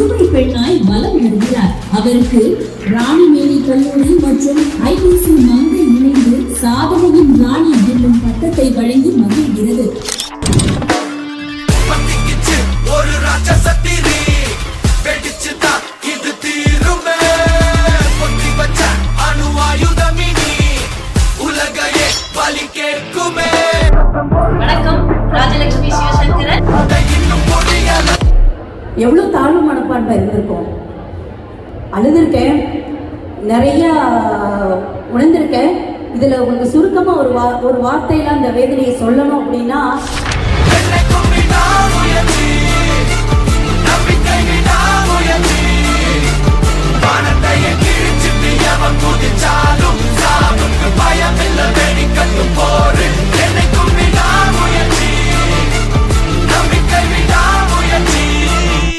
புதுமை பெண்ணாய் வலம் வருகிறார் அவருக்கு ராணிமேரி கல்லூரி மற்றும் ஐபிசி மங்கை இணைந்து சாதனையின் ராணி என்னும் பட்டத்தை வழங்கி மகிழ்கிறது. பத்திக்கிச்சு எவ்வளோ தாழ்வு மனப்பான்மை இருந்திருக்கும்? அழுதுருக்கேன். நிறையா உணர்ந்திருக்கேன். இதில் உங்களுக்கு சுருக்கமாக ஒரு வா ஒரு வார்த்தையில் அந்த வேதனையை சொல்லணும் அப்படின்னா